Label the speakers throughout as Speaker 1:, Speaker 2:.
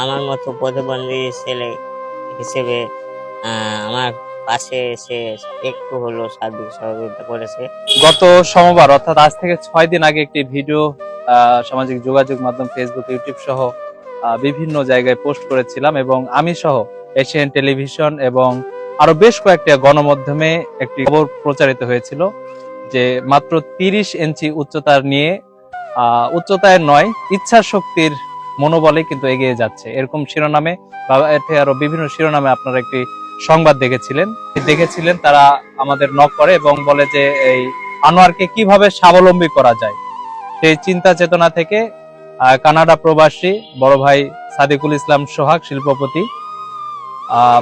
Speaker 1: আমার মতো প্রতিবন্ধী ছেলে হিসেবে আমার পাশে এসে একটু হলো সার্বিক সহযোগিতা করেছে।
Speaker 2: গত সোমবার, অর্থাৎ আজ থেকে ছয় দিন আগে একটি ভিডিও সামাজিক যোগাযোগ মাধ্যম ফেসবুক ইউটিউব সহ বিভিন্ন জায়গায় পোস্ট করেছিলাম এবং আমি সহ এশিয়ান টেলিভিশন এবং আরও বেশ কয়েকটি গণমাধ্যমে একটি খবর প্রচারিত হয়েছিল যে মাত্র তিরিশ ইঞ্চি উচ্চতার নিয়ে উচ্চতায় নয় ইচ্ছা শক্তির মনোবলে কিন্তু এগিয়ে যাচ্ছে। এরকম শিরোনামে এতে আরও বিভিন্ন শিরোনামে আপনারা একটি সংবাদ দেখেছিলেন। দেখেছিলেন, তারা আমাদের নক করে এবং বলে যে এই আনোয়ারকে কীভাবে স্বাবলম্বী করা যায়। সেই চিন্তা চেতনা থেকে কানাডা প্রবাসী বড় ভাই সাদিকুল ইসলাম সোহাগ, শিল্পপতি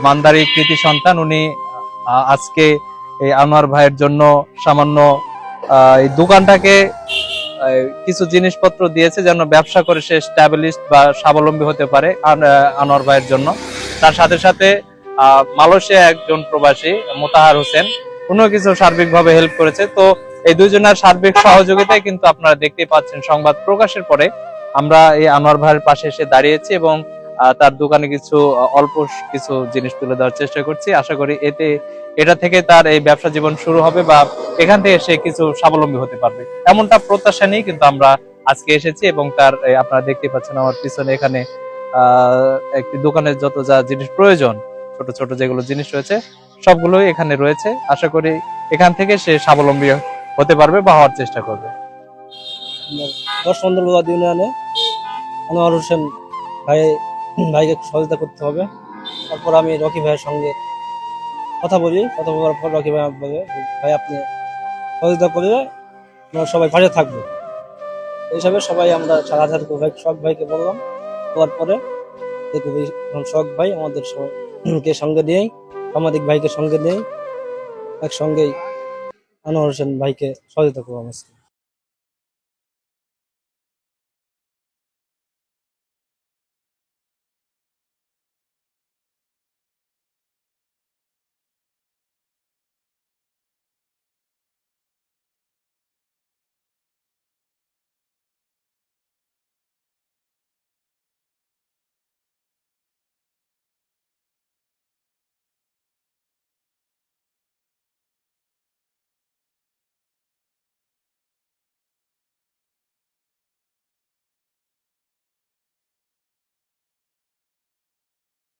Speaker 2: মান্দারি কৃতি সন্তান, উনি আজকে এই আনোয়ার ভাইয়ের জন্য সামান্য এই দোকানটাকে কিছু জিনিসপত্র দিয়েছে যেন ব্যবসা করে সে স্ট্যাবলিশ বা স্বাবলম্বী হতে পারে আনোয়ার ভাইয়ের জন্য। তার সাথে সাথে মালয়েশিয়া একজন প্রবাসী, মোতাহার হোসেন। উনিও কিছু সার্বিকভাবে হেল্প করেছে। তো এই দুজনের সার্বিক সহযোগিতায় কিন্তু আপনারা দেখতেই পাচ্ছেন সংবাদ প্রকাশের পরে। আমরা এই আনোয়ার ভাইয়ের পাশে এসে দাঁড়িয়েছি এবং তার দোকানে কিছু অল্প কিছু জিনিস তুলে দেওয়ার চেষ্টা করছি। আশা করি এতে, এটা থেকে তার এই ব্যবসা জীবন শুরু হবে বা এখান থেকে সে কিছু স্বাবলম্বী হতে পারবে। এমনটা প্রত্যাশা নিয়ে কিন্তু আমরা আজকে এসেছি এবং তার আপনারা দেখতে পাচ্ছেন আমার পিছনে এখানে একটি দোকানের যত যা জিনিস প্রয়োজন, ছোট ছোট যেগুলো জিনিস রয়েছে, সবগুলোই এখানে রয়েছে। আশা করি এখান থেকে সে স্বাবলম্বী হতে পারবে বা হওয়ার চেষ্টা করবে।
Speaker 3: দশ সুন্দরবাদ ইউনিয়নে আনোয়ার হোসেন ভাই ভাইকে সহযোগিতা করতে হবে। তারপর আমি রকি ভাইয়ের সঙ্গে কথা বলি। কথা বলার পর রকি ভাই বলে, ভাই, আপনি সহযোগিতা করলে আমরা সবাই পাশে থাকব। এই হিসাবে সবাই আমরা সাত হাজার ভাই শখ ভাইকে বললাম। বলার পরে শখ ভাই আমাদের সবাইকে সঙ্গে নিয়েই, সামাজিক ভাইকে সঙ্গে নিয়েই একসঙ্গেই আনোয়ার হোসেন ভাইকে সহযোগিতা করব আমার